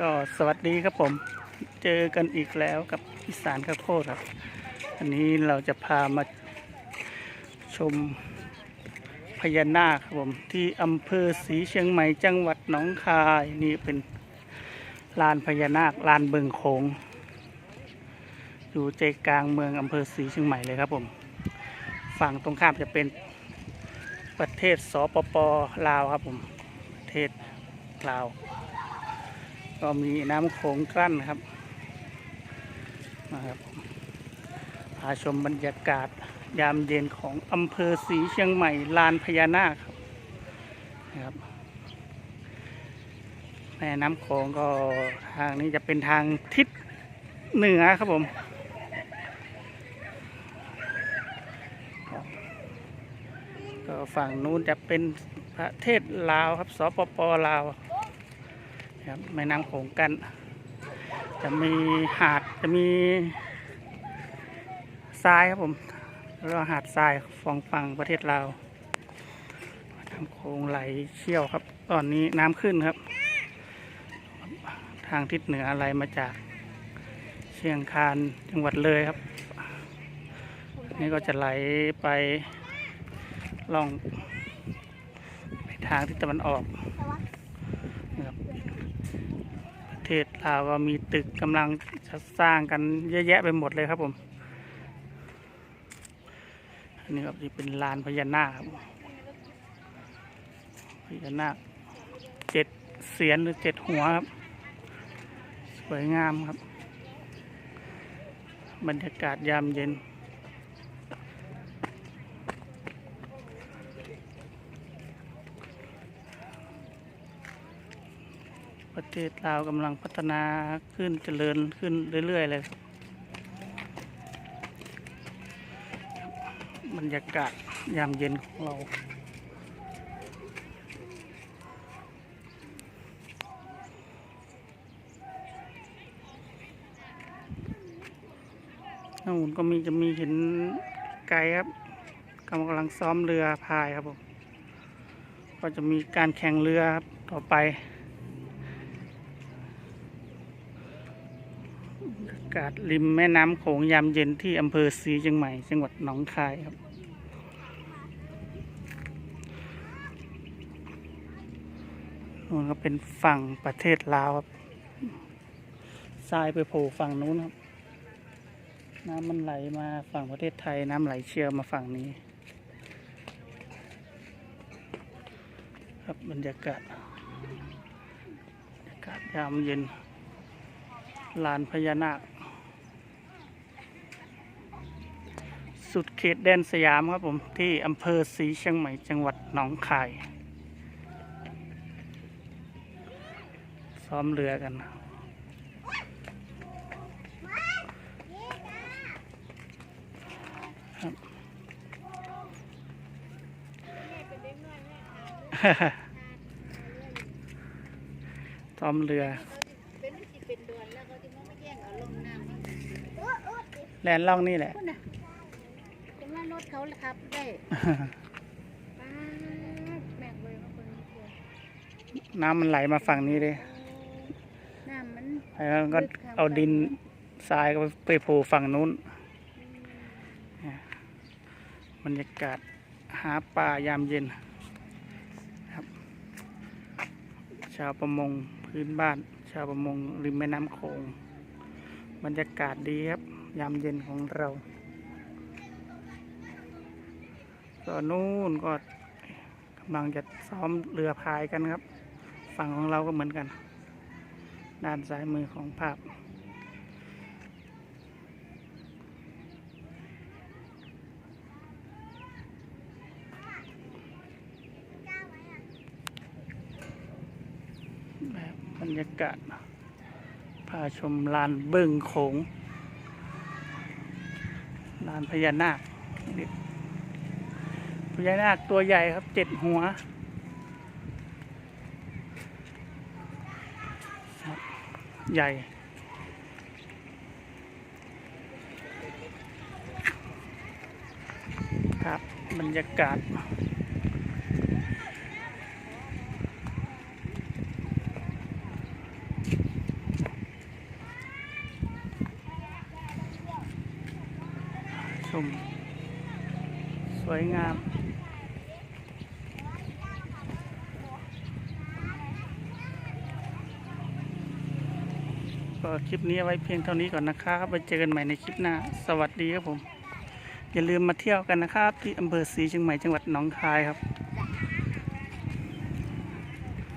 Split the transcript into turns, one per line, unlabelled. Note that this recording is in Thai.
ก็สวัสดีครับผมเจอกันอีกแล้วกับอีสานข้าวโพดครับ อันนี้เราจะพามาชมพญานาคครับผมที่อำเภอศรีเชียงใหม่จังหวัดหนองคายนี่เป็นลานพญานาคลานเบิงโขงอยู่ใจกลางเมืองอำเภอศรีเชียงใหม่เลยครับผม ฝั่งตรงข้ามจะเป็นประเทศสปปลาวครับผมประเทศลาว ก็มีน้ำโขงกลั้นครับนะครับพาชมบรรยากาศยามเย็นของอำเภอศรีเชียงใหม่ลานพญานาคครับนะครับแม่น้ำโขงก็ทางนี้จะเป็นทางทิศเหนือครับผมก็ฝั่งนู้นจะเป็นประเทศลาวครับสปปลาว ครับแม่น้ำโขงกัน จะมีหาดจะมีทรายครับผมแล้วก็หาดทรายฟองฟังประเทศลาวน้ำโขงไหลเชี่ยวครับ ตอนนี้น้ำขึ้นครับ ทางทิศเหนืออะไหลมาจากเชียงคานจังหวัดเลยครับ นี่ก็จะไหลไปล่องไปทางทิศตะวันออก เทศลาวก็มีตึกกำลังจะสร้างกันเยอะแยะไปหมดเลยครับผม อันนี้ครับนี่เป็นลานพญานาคครับพญานาคเจ็ดเสียนหรือเจ็ดหัวครับ สวยงามครับ บรรยากาศยามเย็น ประเทศลาวกำลังพัฒนาขึ้นเจริญขึ้นเรื่อย ๆ เลยครับบรรยากาศยามเย็นของเรานู่นก็มีจะมีเห็นไกลครับกำลังซ้อมเรือพายครับผม ก็จะมีการแข่งเรือครับต่อไปากาศริมแม่น้ำโขงยามเย็นที่อำเภอศรีเชียงใหม่ จังหวัดหนองคายครับ นู่นก็เป็นฝั่งประเทศลาวครับทรายไปโผล่ฝั่งนู้นครับ น้ำมันไหลมาฝั่งประเทศไทย น้ำไหลเชี่ยวมาฝั่งนี้ ครับบรรยากาศบรรยากาศยามเย็นลานพญานาค สุดเขตแดนสยามครับผม ที่อำเภอศรีเชียงใหม่จังหวัดหนองคาย ซ้อมเรือกัน ซ้อมเรือ
แล่น
ล่องนี่แหละา
รถเขาละครับได้ป้าดแบกเลยมาคนนี้เถอะ
น้ำมันไหลมาฝั่งนี้เลย
น้ำมัน
แล้วก็เอาดินทรายก็ไปโผล่ฝั่งนู้นบรรยากาศหาปลายามเย็นครับ ชาวประมงพื้นบ้าน ชาวประมงริมแม่น้ำโขงบรรยากาศดีครับ ยามเย็นของเรา ก็นู่นก็กำลังจะซ้อมเรือพายกันครับ ฝั่งของเราก็เหมือนกัน ด้านซ้ายมือของภาพ แบบบรรยากาศพาชมลานเบิ่งโขงลานพญานาคนี่ พญานาคตัวใหญ่ครับเจ็ดหัวใหญ่ ครับ บรรยากาศ ชม ส วยงามก็คลิปนี้ไว้เพียงเท่านี้ก่อนนะครับไปเจอกันใหม่ในคลิปหน้า สวัสดีครับผม อย่าลืมมาเที่ยวกันนะครับ ที่อำเภอศรีเชียงใหม่จังหวัดหนองคายครับ